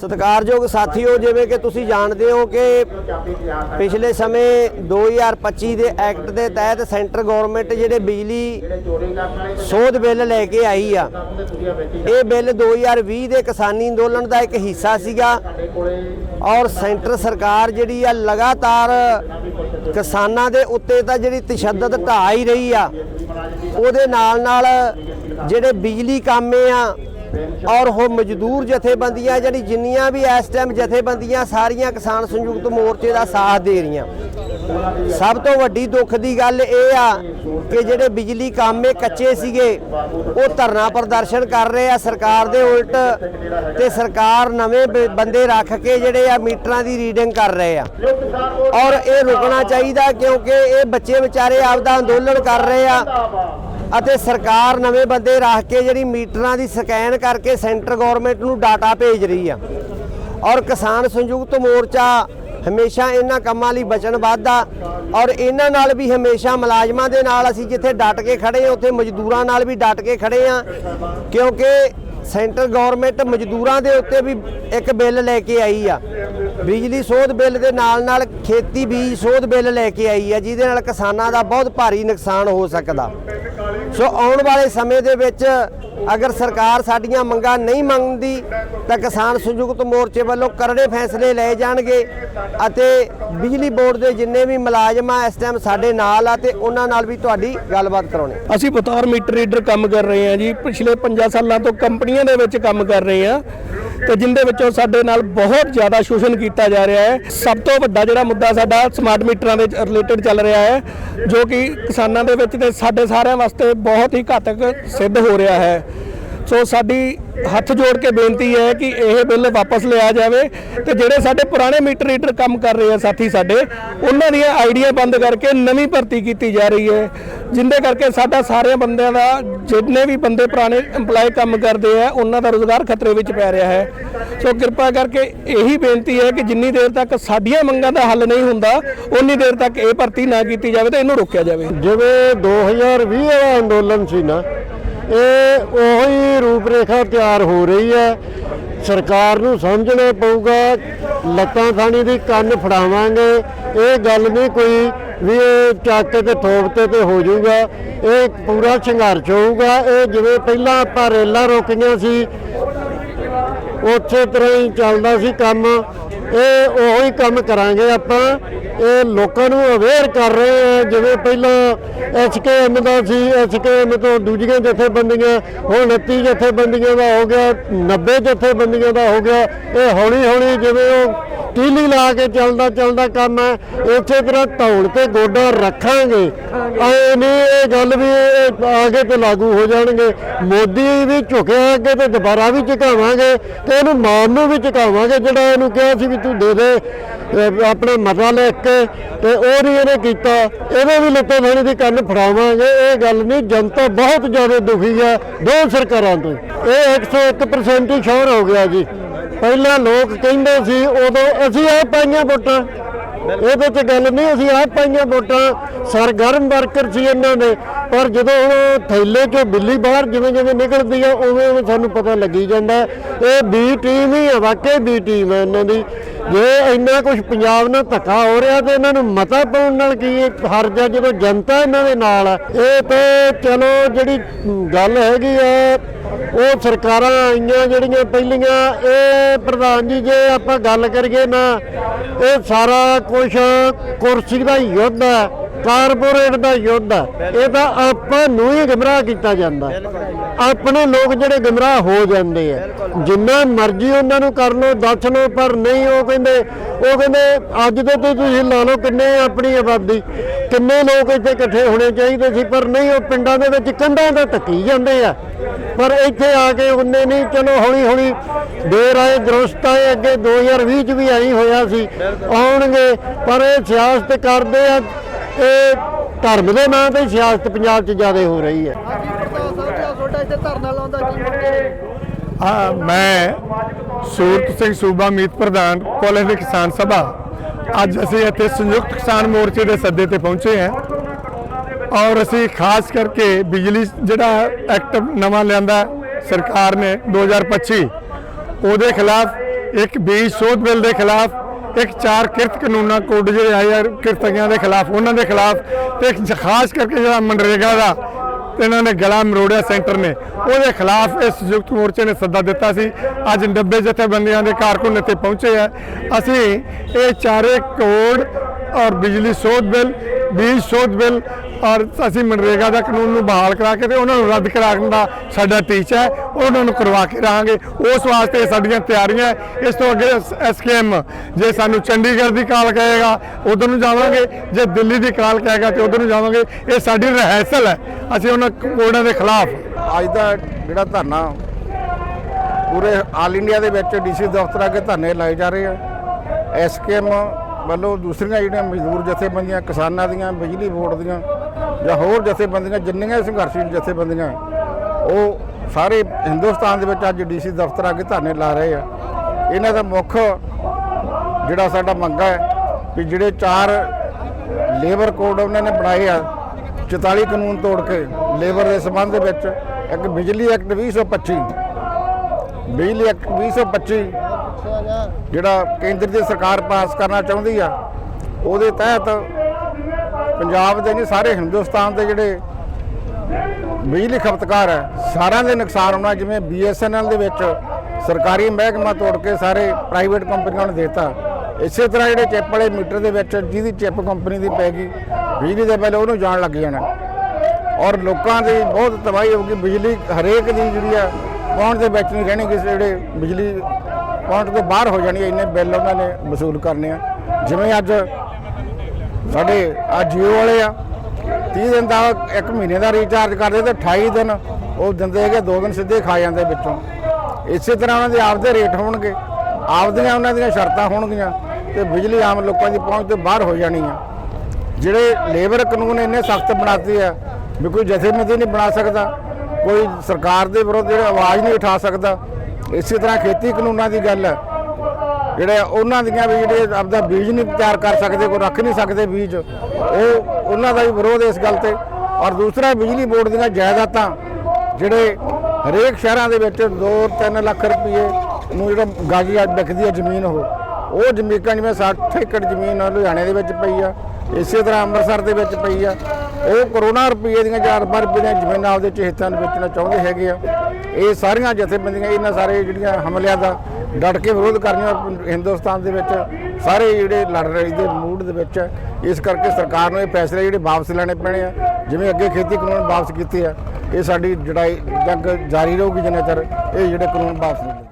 ਸਤਿਕਾਰਯੋਗ ਸਾਥੀਓ, ਜਿਵੇਂ ਕਿ ਤੁਸੀਂ ਜਾਣਦੇ ਹੋ ਕਿ ਪਿਛਲੇ ਸਮੇਂ 2025 ਦੇ ਐਕਟ ਦੇ ਤਹਿਤ ਸੈਂਟਰ ਗਵਰਨਮੈਂਟ ਜਿਹੜੇ ਬਿਜਲੀ ਸੋਧ ਬਿੱਲ ਲੈ ਕੇ ਆਈ ਆ, ਇਹ ਬਿੱਲ 2020 ਦੇ ਕਿਸਾਨੀ ਅੰਦੋਲਨ ਦਾ ਇੱਕ ਹਿੱਸਾ ਸੀਗਾ ਔਰ ਸੈਂਟਰ ਸਰਕਾਰ ਜਿਹੜੀ ਆ ਲਗਾਤਾਰ ਕਿਸਾਨਾਂ ਦੇ ਉੱਤੇ ਤਾਂ ਜਿਹੜੀ ਤਸ਼ੱਦਦ ਢਾਹ ਹੀ ਰਹੀ ਆ, ਉਹਦੇ ਨਾਲ ਨਾਲ ਜਿਹੜੇ ਬਿਜਲੀ ਕਾਮੇ ਆ ਔਰ ਉਹ ਮਜ਼ਦੂਰ ਜਥੇਬੰਦੀਆਂ ਜਿਹੜੀ ਜਿੰਨੀਆਂ ਵੀ ਇਸ ਟਾਈਮ ਜਥੇਬੰਦੀਆਂ ਸਾਰੀਆਂ ਕਿਸਾਨ ਸੰਯੁਕਤ ਮੋਰਚੇ ਦਾ ਸਾਥ ਦੇ ਰਹੀਆਂ। ਸਭ ਤੋਂ ਵੱਡੀ ਦੁੱਖ ਦੀ ਗੱਲ ਇਹ ਆ ਕਿ ਜਿਹੜੇ ਬਿਜਲੀ ਕਾਮੇ ਕੱਚੇ ਸੀਗੇ, ਉਹ ਧਰਨਾ ਪ੍ਰਦਰਸ਼ਨ ਕਰ ਰਹੇ ਆ ਸਰਕਾਰ ਦੇ ਉਲਟ ਤੇ ਸਰਕਾਰ ਨਵੇਂ ਬ- ਬੰਦੇ ਰੱਖ ਕੇ ਜਿਹੜੇ ਆ ਮੀਟਰਾਂ ਦੀ ਰੀਡਿੰਗ ਕਰ ਰਹੇ ਆ। ਔਰ ਇਹ ਰੁਕਣਾ ਚਾਹੀਦਾ ਕਿਉਂਕਿ ਇਹ ਬੱਚੇ ਵਿਚਾਰੇ ਆਪਦਾ ਅੰਦੋਲਨ ਕਰ ਰਹੇ ਆ। ਅਤੇ ਸਰਕਾਰ ਨਵੇਂ ਬੰਦੇ ਰੱਖ ਕੇ ਜਿਹੜੀ ਮੀਟਰਾਂ ਦੀ ਸਕੈਨ ਕਰਕੇ ਸੈਂਟਰ ਗਵਰਨਮੈਂਟ ਨੂੰ ਡਾਟਾ ਭੇਜ ਰਹੀ ਆ। ਔਰ ਕਿਸਾਨ ਸੰਯੁਕਤ ਮੋਰਚਾ ਹਮੇਸ਼ਾ ਇਹਨਾਂ ਕੰਮਾਂ ਲਈ ਵਚਨਬੱਧ ਆ ਔਰ ਇਹਨਾਂ ਨਾਲ ਵੀ ਹਮੇਸ਼ਾ ਮੁਲਾਜ਼ਮਾਂ ਦੇ ਨਾਲ ਅਸੀਂ ਜਿੱਥੇ ਡਟ ਕੇ ਖੜੇ ਆ, ਉੱਥੇ ਮਜ਼ਦੂਰਾਂ ਨਾਲ ਵੀ ਡਟ ਕੇ ਖੜੇ ਆ। ਕਿਉਂਕਿ ਸੈਂਟਰ ਗਵਰਨਮੈਂਟ ਮਜ਼ਦੂਰਾਂ ਦੇ ਉੱਤੇ ਵੀ ਇੱਕ ਬਿੱਲ ਲੈ ਕੇ ਆਈ ਆ। ਬਿਜਲੀ ਸੋਧ ਬਿੱਲ ਦੇ ਨਾਲ ਨਾਲ ਖੇਤੀ ਬੀਜ ਸੋਧ ਬਿੱਲ ਲੈ ਕੇ ਆਈ ਆ, ਜਿਹਦੇ ਨਾਲ ਕਿਸਾਨਾਂ ਦਾ ਬਹੁਤ ਭਾਰੀ ਨੁਕਸਾਨ ਹੋ ਸਕਦਾ। ਸੋ ਆਉਣ ਵਾਲੇ ਸਮੇਂ ਦੇ ਵਿੱਚ ਅਗਰ ਸਰਕਾਰ ਸਾਡੀਆਂ ਮੰਗਾਂ ਨਹੀਂ ਮੰਨਦੀ, ਤਾਂ ਕਿਸਾਨ ਸੰਯੁਕਤ ਮੋਰਚੇ ਵੱਲੋਂ ਕਰੜੇ ਫੈਸਲੇ ਲਏ ਜਾਣਗੇ ਅਤੇ ਬਿਜਲੀ ਬੋਰਡ ਦੇ ਜਿੰਨੇ ਵੀ ਮੁਲਾਜ਼ਮ ਆ, ਇਸ ਟਾਈਮ ਸਾਡੇ ਨਾਲ ਆ ਤੇ ਉਹਨਾਂ ਨਾਲ ਵੀ ਤੁਹਾਡੀ ਗੱਲਬਾਤ ਕਰਾਉਣੀ। ਅਸੀਂ ਬਤੌਰ ਮੀਟਰ ਰੀਡਰ ਕੰਮ ਕਰ ਰਹੇ ਹਾਂ ਜੀ। ਪਿਛਲੇ 5 ਸਾਲਾਂ ਤੋਂ ਕੰਪਨੀਆਂ ਦੇ ਵਿੱਚ ਕੰਮ ਕਰ ਰਹੇ ਹਾਂ। ਤੇ ਜਿੰਦੇ ਵਿੱਚੋਂ ਸਾਡੇ ਨਾਲ ਬਹੁਤ ਜ਼ਿਆਦਾ ਸ਼ੋਸ਼ਣ ਕੀਤਾ ਜਾ ਰਿਹਾ ਹੈ। ਸਭ ਤੋਂ ਵੱਡਾ ਜਿਹੜਾ ਮੁੱਦਾ ਸਾਡਾ ਸਮਾਰਟ ਮੀਟਰਾਂ ਦੇ ਰਿਲੇਟਡ ਚੱਲ ਰਿਹਾ ਹੈ, ਜੋ ਕਿ ਕਿਸਾਨਾਂ ਦੇ ਵਿੱਚ ਤੇ ਸਾਡੇ ਸਾਰਿਆਂ ਵਾਸਤੇ ਬਹੁਤ ਹੀ ਘਾਤਕ ਸਿੱਧ ਹੋ ਰਿਹਾ ਹੈ। ਸੋ ਸਾਡੀ ਹੱਥ ਜੋੜ ਕੇ ਬੇਨਤੀ ਹੈ ਕਿ ਇਹ ਬਿੱਲ ਵਾਪਸ ਲਿਆ ਜਾਵੇ ਤੇ ਜਿਹੜੇ ਸਾਡੇ ਪੁਰਾਣੇ ਮੀਟਰ ਰੀਡਰ ਕੰਮ ਕਰ ਰਹੇ ਆ ਸਾਥੀ ਸਾਡੇ, ਉਹਨਾਂ ਦੀਆਂ ਆਈਡੀਆ ਬੰਦ ਕਰਕੇ ਨਵੀਂ ਭਰਤੀ ਕੀਤੀ ਜਾ ਰਹੀ ਹੈ, ਜਿੰਦੇ ਕਰਕੇ ਸਾਡਾ ਸਾਰਿਆਂ ਬੰਦਿਆਂ ਦਾ, ਜਿੰਨੇ ਵੀ ਬੰਦੇ ਪੁਰਾਣੇ EMPLOYE ਕੰਮ ਕਰਦੇ ਆ, ਉਹਨਾਂ ਦਾ ਰੋਜ਼ਗਾਰ ਖਤਰੇ ਵਿੱਚ ਪੈ ਰਿਹਾ ਹੈ। ਸੋ ਕਿਰਪਾ ਕਰਕੇ ਇਹੀ ਬੇਨਤੀ ਹੈ ਕਿ ਜਿੰਨੀ ਦੇਰ ਤੱਕ ਸਾਡੀਆਂ ਮੰਗਾਂ ਦਾ ਹੱਲ ਨਹੀਂ ਹੁੰਦਾ ਉਨੀ ਦੇਰ ਤੱਕ ਇਹ ਭਰਤੀ ਨਾ ਕੀਤੀ ਜਾਵੇ ਤੇ ਇਹਨੂੰ ਰੋਕਿਆ ਜਾਵੇ। ਜਿਵੇਂ 2020 ਵਾਲਾ ਅੰਦੋਲਨ ਸੀ ਨਾ ਇਹ ਉਹੀ ਰੂਪਰੇਖਾ ਤਿਆਰ ਹੋ ਰਹੀ ਹੈ। ਸਰਕਾਰ ਨੂੰ ਸਮਝਣਾ ਪਊਗਾ, ਲੱਤਾਂ ਥਾਣੀ ਦੀ ਕੰਨ ਫੜਾਵਾਂਗੇ। ਇਹ ਗੱਲ ਨਹੀਂ ਕੋਈ ਵੀ ਇਹ ਚੱਕ ਤੇ ਥੋਪ ਤੇ ਤੇ ਹੋ ਜਾਊਗਾ। ਇਹ ਪੂਰਾ ਸੰਘਰਸ਼ ਹੋਊਗਾ। ਇਹ ਜਿਵੇਂ ਪਹਿਲਾਂ ਆਪਾਂ ਰੇਲਾਂ ਰੋਕੀਆਂ ਸੀ, ਉੱਥੇ ਤਰ੍ਹਾਂ ਹੀ ਚੱਲਦਾ ਸੀ ਕੰਮ। ਇਹ ਉਹੀ ਕੰਮ ਕਰਾਂਗੇ ਆਪਾਂ। ਇਹ ਲੋਕਾਂ ਨੂੰ ਅਵੇਅਰ ਕਰ ਰਹੇ ਆ ਜਿਵੇਂ ਪਹਿਲਾਂ ਐਚਕੇਐਮ ਦਾ ਸੀ ਐਚਕੇਐਮ ਤੋਂ ਦੂਜੀਆਂ ਜਥੇਬੰਦੀਆਂ ਹੁਣ 29 ਜਥੇਬੰਦੀਆਂ ਦਾ ਹੋ ਗਿਆ 90 ਜਥੇਬੰਦੀਆਂ ਦਾ ਹੋ ਗਿਆ। ਇਹ ਹੌਲੀ ਹੌਲੀ ਜਿਵੇਂ ਉਹ ਟੀਲੀ ਲਾ ਕੇ ਚੱਲਦਾ ਚੱਲਦਾ ਕੰਮ ਹੈ ਇਸੇ ਤਰ੍ਹਾਂ ਧੌਣ ਤੇ ਗੋਡਾ ਰੱਖਾਂਗੇ। ਐ ਨਹੀਂ ਇਹ ਗੱਲ ਵੀ ਆਗੇ ਤੇ ਲਾਗੂ ਹੋ ਜਾਣਗੇ। ਮੋਦੀ ਵੀ ਝੁਕਿਆ ਅੱਗੇ ਤੇ ਦੁਬਾਰਾ ਵੀ ਝੁਕਾਵਾਂਗੇ ਤੇ ਇਹਨੂੰ ਮਾਨ ਨੂੰ ਵੀ ਝੁਕਾਵਾਂਗੇ ਜਿਹੜਾ ਇਹਨੂੰ ਕਿਹਾ ਸੀ ਵੀ ਤੂੰ ਦੇ ਦੇ, ਅਹ ਮਤਾ ਲੈ ਕੇ, ਤੇ ਉਹ ਨਹੀਂ ਇਹਨੇ ਕੀਤਾ। ਇਹਦੇ ਵੀ ਲੱਤਾਂ ਥਾਣੀ ਦੀ ਕੰਨ ਫੜਾਵਾਂਗੇ, ਇਹ ਗੱਲ ਨਹੀਂ, ਜਨਤਾ ਬਹੁਤ ਜ਼ਿਆਦਾ ਦੁਖੀ ਹੈ, ਦੋ ਸਰਕਾਰਾਂ ਤੋਂ। ਇਹ 101% ਹੀ ਸ਼ੋਰ ਹੋ ਗਿਆ ਜੀ। ਪਹਿਲਾਂ ਲੋਕ ਕਹਿੰਦੇ ਸੀ, ਉਦੋਂ ਅਸੀਂ ਇਹ ਪਾਈਆਂ ਵੋਟਾਂ। ਇਹਦੇ ਤੇ ਗੱਲ ਨਹੀਂ, ਅਸੀਂ ਆਹ ਪਾਈਆਂ ਵੋਟਾਂ। ਸਰਗਰਮ ਵਰਕਰ ਸੀ ਇਹਨਾਂ ਦੇ। ਪਰ ਜਦੋਂ ਉਹ ਥੈਲੇ ਚੋਂ ਬਿੱਲੀ ਬਾਹਰ ਜਿਵੇਂ ਜਿਵੇਂ ਨਿਕਲਦੀ ਆ, ਉਵੇਂ ਉਵੇਂ ਸਾਨੂੰ ਪਤਾ ਲੱਗੀ ਜਾਂਦਾ। ਇਹ ਬੀ ਟੀਮ ਹੀ ਆ, ਵਾਕਈ ਬੀ ਟੀਮ ਹੈ ਇਹਨਾਂ ਦੀ। ਜੇ ਇੰਨਾ ਕੁਝ ਪੰਜਾਬ ਨਾਲ ਧੱਕਾ ਹੋ ਰਿਹਾ ਤੇ ਇਹਨਾਂ ਨੂੰ ਮਤਾ ਪਾਉਣ ਨਾਲ ਕੀ ਹਰਜ ਆ ਜਦੋਂ ਜਨਤਾ ਇਹਨਾਂ ਦੇ ਨਾਲ ਆ, ਇਹ ਤੇ ਚਲੋ ਜਿਹੜੀ ਗੱਲ ਹੈਗੀ ਆ, ਉਹ ਸਰਕਾਰਾਂ ਆਈਆਂ ਜਿਹੜੀਆਂ ਪਹਿਲੀਆਂ, ਇਹ ਪ੍ਰਧਾਨ ਜੀ ਜੇ ਆਪਾਂ ਗੱਲ ਕਰੀਏ ਨਾ, ਇਹ ਸਾਰਾ ਕੁਝ ਕੁਰਸੀ ਦਾ ਯੁੱਧ ਹੈ ਕਾਰਪੋਰੇਟ ਦਾ ਯੁੱਧ ਹੈ। ਇਹ ਤਾਂ ਆਪਾਂ ਨੂੰ ਹੀ ਗਮਰਾਹ ਕੀਤਾ ਜਾਂਦਾ ਆਪਣੇ ਲੋਕ ਜਿਹੜੇ ਗਮਰਾਹ ਹੋ ਜਾਂਦੇ ਆ ਜਿੰਨਾ ਮਰਜ਼ੀ ਉਹਨਾਂ ਨੂੰ ਕਰ ਲੋ ਦੱਸ ਲੋ ਪਰ ਨਹੀਂ, ਉਹ ਕਹਿੰਦੇ ਉਹ ਕਹਿੰਦੇ, ਅੱਜ ਤੋਂ ਤੁਸੀਂ ਲਾ ਲਓ ਕਿੰਨੇ ਆਪਣੀ ਆਬਾਦੀ। ਕਿੰਨੇ ਲੋਕ ਇੱਥੇ ਇਕੱਠੇ ਹੋਣੇ ਚਾਹੀਦੇ ਸੀ, ਪਰ ਨਹੀਂ, ਉਹ ਪਿੰਡਾਂ ਦੇ ਵਿੱਚ ਕੰਧਾਂ ਤੇ ਧੱਕੀ ਜਾਂਦੇ ਆ। ਪਰ ਇੱਥੇ ਆ ਕੇ ਉਹਨੇ ਨਹੀਂ, ਚਲੋ ਹੌਲੀ ਹੌਲੀ ਦੇਰ ਆਏ ਦਰੁਸਤ ਆਏ, ਅੱਗੇ 2020 ਚ ਵੀ ਆਈ ਹੋਇਆ ਸੀ। ਆਉਣਗੇ, ਪਰ ਇਹ ਸਿਆਸਤ ਕਰਦੇ ਆ ਇਹ ਧਰਮ ਦੇ ਨਾਂ ਤੇ ਸਿਆਸਤ ਪੰਜਾਬ 'ਚ ਜ਼ਿਆਦਾ ਹੋ ਰਹੀ ਹੈ। ਹਾਂ? ਮੈਂ ਸੂਰਤ ਸਿੰਘ ਸੂਬਾ ਮੀਤ ਪ੍ਰਧਾਨ ਕਾਲਜ ਦੇ ਕਿਸਾਨ ਸਭਾ। ਅੱਜ ਅਸੀਂ ਇੱਥੇ ਸੰਯੁਕਤ ਕਿਸਾਨ ਮੋਰਚੇ ਦੇ ਸੱਦੇ ਤੇ ਪਹੁੰਚੇ ਹਾਂ। ਔਰ ਅਸੀਂ ਖਾਸ ਕਰਕੇ ਬਿਜਲੀ ਜਿਹੜਾ ਐਕਟ ਨਵਾਂ ਲਿਆਂਦਾ ਸਰਕਾਰ ਨੇ 2025 ਉਹਦੇ ਖਿਲਾਫ ਇੱਕ ਬੀਜ ਸੋਧ ਬਿੱਲ ਦੇ ਖਿਲਾਫ ਇੱਕ ਚਾਰ ਕਿਰਤ ਕਾਨੂੰਨਾਂ ਕੋਡ ਜਿਹੜੇ ਆਏ ਆ ਕਿਰਤੀਆਂ ਦੇ ਖਿਲਾਫ, ਉਹਨਾਂ ਦੇ ਖਿਲਾਫ ਤੇ ਇੱਕ ਖਾਸ ਕਰਕੇ ਜਿਹੜਾ ਮਨਰੇਗਾ ਦਾ ਇਹਨਾਂ ਨੇ ਗਲਾ ਮਰੋੜਿਆ ਸੈਂਟਰ ਨੇ। ਉਹਦੇ ਖਿਲਾਫ ਇਸ ਸੰਯੁਕਤ ਮੋਰਚੇ ਨੇ ਸੱਦਾ ਦਿੱਤਾ ਸੀ। ਅੱਜ 90 ਜਥੇਬੰਦੀਆਂ ਦੇ ਕਾਰਕੁਨ ਇੱਥੇ ਪਹੁੰਚੇ ਆ। ਅਸੀਂ ਇਹ ਚਾਰੇ ਕੋਡ ਔਰ ਬਿਜਲੀ ਸੋਧ ਬਿੱਲ ਬੀਜ ਸੋਧ ਬਿੱਲ ਔਰ ਅਸੀਂ ਮਨਰੇਗਾ ਦਾ ਕਾਨੂੰਨ ਨੂੰ ਬਹਾਲ ਕਰਾ ਕੇ ਤੇ ਉਹਨਾਂ ਨੂੰ ਰੱਦ ਕਰਾਉਣ ਦਾ ਸਾਡਾ ਟੀਚਾ ਹੈ, ਉਹਨਾਂ ਨੂੰ ਕਰਵਾ ਕੇ ਰਹਾਂਗੇ। ਉਸ ਵਾਸਤੇ ਸਾਡੀਆਂ ਤਿਆਰੀਆਂ ਇਸ ਤੋਂ ਅੱਗੇ ਐਸਕੇਐਮ ਜੇ ਸਾਨੂੰ ਚੰਡੀਗੜ੍ਹ ਦੀ ਕਾਲ ਕਹੇਗਾ, ਉਧਰ ਨੂੰ ਜਾਵਾਂਗੇ। ਜੇ ਦਿੱਲੀ ਦੀ ਕਾਲ ਕਹੇਗਾ ਤੇ ਉਧਰ ਨੂੰ ਜਾਵਾਂਗੇ। ਇਹ ਸਾਡੀ ਰਹਿਸਲ ਹੈ। ਅਸੀਂ ਉਹਨਾਂ ਕੋਡਾਂ ਦੇ ਖਿਲਾਫ। ਅੱਜ ਦਾ ਜਿਹੜਾ ਧਰਨਾ, ਪੂਰੇ ਆਲ ਇੰਡੀਆ ਦੇ ਵਿੱਚ ਡੀਸੀ ਦਫ਼ਤਰ ਅੱਗੇ ਧਰਨੇ ਲਾਏ ਜਾ ਰਹੇ ਆ। ਐਸਕੇਐਮ ਵੱਲੋਂ ਦੂਸਰੀਆਂ ਜਿਹੜੀਆਂ ਮਜ਼ਦੂਰ ਜਥੇਬੰਦੀਆਂ, ਕਿਸਾਨਾਂ ਦੀਆਂ, ਬਿਜਲੀ ਬੋਰਡ ਦੀਆਂ ਜਾਂ ਹੋਰ ਜਥੇਬੰਦੀਆਂ, ਜਿੰਨੀਆਂ ਸੰਘਰਸ਼ੀ ਜਥੇਬੰਦੀਆਂ, ਉਹ ਸਾਰੇ ਹਿੰਦੁਸਤਾਨ ਦੇ ਵਿੱਚ ਅੱਜ ਡੀਸੀ ਦਫ਼ਤਰ ਅੱਗੇ ਧਰਨੇ ਲਾ ਰਹੇ ਆ। ਇਹਨਾਂ ਦਾ ਮੁੱਖ ਜਿਹੜਾ ਸਾਡਾ ਮੰਗਾ ਹੈ ਵੀ ਜਿਹੜੇ ਚਾਰ ਲੇਬਰ ਕੋਡ ਉਹਨਾਂ ਨੇ ਬਣਾਏ ਆ 44 ਕਾਨੂੰਨ ਤੋੜ ਕੇ ਲੇਬਰ ਦੇ ਸੰਬੰਧ ਦੇ ਵਿੱਚ ਇੱਕ ਬਿਜਲੀ ਐਕਟ 2025 ਬਿਜਲੀ ਐਕਟ 2025 ਜਿਹੜਾ ਕੇਂਦਰ ਦੀ ਸਰਕਾਰ ਪਾਸ ਕਰਨਾ ਚਾਹੁੰਦੀ ਆ, ਉਹਦੇ ਤਹਿਤ ਪੰਜਾਬ ਦੇ ਨਹੀਂ, ਸਾਰੇ ਹਿੰਦੁਸਤਾਨ ਦੇ ਜਿਹੜੇ ਬਿਜਲੀ ਖਪਤਕਾਰ ਹੈ, ਸਾਰਿਆਂ ਦੇ ਨੁਕਸਾਨ ਹੋਣਾ, ਜਿਵੇਂ BSNL ਦੇ ਵਿੱਚ ਸਰਕਾਰੀ ਮਹਿਕਮਾ ਤੋੜ ਕੇ ਸਾਰੇ ਪ੍ਰਾਈਵੇਟ ਕੰਪਨੀਆਂ ਨੂੰ ਦੇਤਾ। ਇਸੇ ਤਰ੍ਹਾਂ ਜਿਹੜੇ ਚਿੱਪ ਵਾਲੇ ਮੀਟਰ ਦੇ ਵਿੱਚ ਜਿਹਦੀ ਚਿੱਪ ਕੰਪਨੀ ਦੀ ਪੈ ਗਈ, ਬਿਜਲੀ ਦੇ ਬਿੱਲ ਉਹਨੂੰ ਜਾਣ ਲੱਗ ਜਾਣਾ। ਔਰ ਲੋਕਾਂ ਦੀ ਬਹੁਤ ਤਬਾਹੀ ਹੋਊਗੀ ਬਿਜਲੀ ਹਰੇਕ ਦੀ ਜਿਹੜੀ ਆ ਪਹੁੰਚ ਦੇ ਵਿੱਚ ਨਹੀਂ ਰਹਿਣੀ, ਕਿਸੇ ਜਿਹੜੇ ਬਿਜਲੀ ਪਹੁੰਚ ਤੋਂ ਬਾਹਰ ਹੋ ਜਾਣੀ ਇੰਨੇ ਬਿੱਲ ਉਹਨਾਂ ਨੇ ਵਸੂਲ ਕਰਨੇ ਆ। ਜਿਵੇਂ ਅੱਜ ਸਾਡੇ ਆ ਜੀਓ ਵਾਲੇ ਆ 30 ਦਿਨ ਦਾ ਇੱਕ ਮਹੀਨੇ ਦਾ ਰੀਚਾਰਜ ਕਰਦੇ ਤੇ 28 ਦਿਨ ਉਹ ਦਿੰਦੇ ਹੈਗੇ 2 ਦਿਨ ਸਿੱਧੇ ਖਾ ਜਾਂਦੇ ਵਿੱਚੋਂ। ਇਸੇ ਤਰ੍ਹਾਂ ਉਹਨਾਂ ਦੇ ਆਪਦੇ ਰੇਟ ਹੋਣਗੇ। ਆਪਦੀਆਂ ਉਹਨਾਂ ਦੀਆਂ ਸ਼ਰਤਾਂ ਹੋਣਗੀਆਂ ਤੇ ਬਿਜਲੀ ਆਮ ਲੋਕਾਂ ਦੀ ਪਹੁੰਚ ਤੋਂ ਬਾਹਰ ਹੋ ਜਾਣੀ ਆ। ਜਿਹੜੇ ਲੇਬਰ ਕਾਨੂੰਨ ਇੰਨੇ ਸਖਤ ਬਣਾਤੇ ਆ ਵੀ ਕੋਈ ਜਥੇਬੰਦੀ ਨਹੀਂ ਬਣਾ ਸਕਦਾ, ਕੋਈ ਸਰਕਾਰ ਦੇ ਵਿਰੁੱਧ ਜਿਹੜਾ ਆਵਾਜ਼ ਨਹੀਂ ਉਠਾ ਸਕਦਾ, ਇਸੇ ਤਰ੍ਹਾਂ ਖੇਤੀ ਕਾਨੂੰਨਾਂ ਦੀ ਗੱਲ ਹੈ ਜਿਹੜੇ ਉਹਨਾਂ ਦੀਆਂ ਵੀ ਜਿਹੜੇ ਆਪਦਾ ਬੀਜ ਨਹੀਂ ਤਿਆਰ ਕਰ ਸਕਦੇ, ਕੋਈ ਰੱਖ ਨਹੀਂ ਸਕਦੇ ਬੀਜ, ਉਹ ਉਹਨਾਂ ਦਾ ਵੀ ਵਿਰੋਧ ਇਸ ਗੱਲ ਤੇ। ਔਰ ਦੂਸਰਾ, ਬਿਜਲੀ ਬੋਰਡ ਦੀਆਂ ਜਾਇਦਾਦਾਂ, ਜਿਹੜੇ ਹਰੇਕ ਸ਼ਹਿਰਾਂ ਦੇ ਵਿੱਚ 2-3 ਲੱਖ ਰੁਪਏ ਨੂੰ ਜਿਹੜਾ ਗਾਜੀ ਅੱਜ ਵਿਕਦੀ ਹੈ ਜ਼ਮੀਨ ਉਹ ਉਹ ਜ਼ਮੀਨਾਂ ਜਿਵੇਂ 60 ਏਕੜ ਜ਼ਮੀਨ ਲੁਧਿਆਣੇ ਦੇ ਵਿੱਚ ਪਈ ਆ, ਇਸੇ ਤਰ੍ਹਾਂ ਅੰਮ੍ਰਿਤਸਰ ਦੇ ਵਿੱਚ ਪਈ ਆ, ਉਹ ਕਰੋਨਾ ਰੁਪਏ ਦੀਆਂ ਚਾਰ ਬਾਰ ਰੁਪਏ ਦੀਆਂ ਜ਼ਮੀਨਾਂ ਆਪਦੇ ਚਹੇਤਾਂ ਨੂੰ ਵੇਚਣਾ ਚਾਹੁੰਦੇ ਹੈਗੇ ਆ। ਇਹ ਸਾਰੀਆਂ ਜਥੇਬੰਦੀਆਂ, ਇਹਨਾਂ ਸਾਰੇ ਜਿਹੜੀਆਂ ਹਮਲਿਆਂ ਦਾ ਡਟ ਕੇ ਵਿਰੋਧ ਕਰਨੀਆਂ ਹਿੰਦੁਸਤਾਨ ਦੇ ਵਿੱਚ ਸਾਰੇ ਜਿਹੜੇ ਲੜ ਰਹੇ ਦੇ ਮੂਡ ਦੇ ਵਿੱਚ ਹੈ। ਇਸ ਕਰਕੇ ਸਰਕਾਰ ਨੂੰ ਇਹ ਫੈਸਲੇ ਜਿਹੜੇ ਵਾਪਸ ਲੈਣੇ ਪੈਣੇ ਆ, ਜਿਵੇਂ ਅੱਗੇ ਖੇਤੀ ਕਾਨੂੰਨ ਵਾਪਸ ਕੀਤੇ ਆ, ਇਹ ਸਾਡੀ ਜੜਾਈ ਜੰਗ ਜਾਰੀ ਰਹੂਗੀ ਜਿੰਨਾ ਚਿਰ ਇਹ ਜਿਹੜੇ ਕਾਨੂੰਨ ਵਾਪਸ ਨਹੀਂ